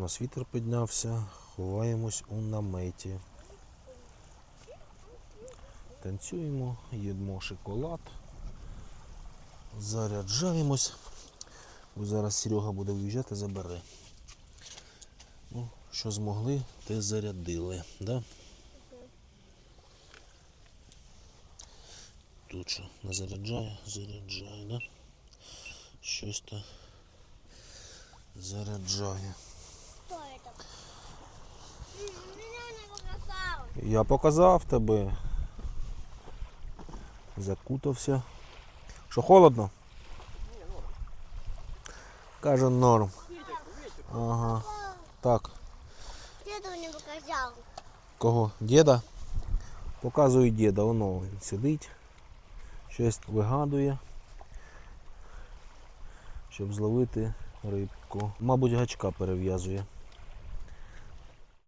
У нас вітер піднявся, ховаємось у наметі. Танцюємо, їдмо шоколад, заряджаємось. Бо зараз Серега буде виїжджати, забере. Ну, що змогли, те зарядили, да? Тут що, не заряджає, заряджає, да? Щось то заряджає. Я показав тебе. Закутався. Що холодно? Каже норм. Ага. Так. Деду не показал. Кого? Діда? Показую діда, воно він сидить, щось вигадує, щоб зловити рибку. Мабуть, гачка перев'язує.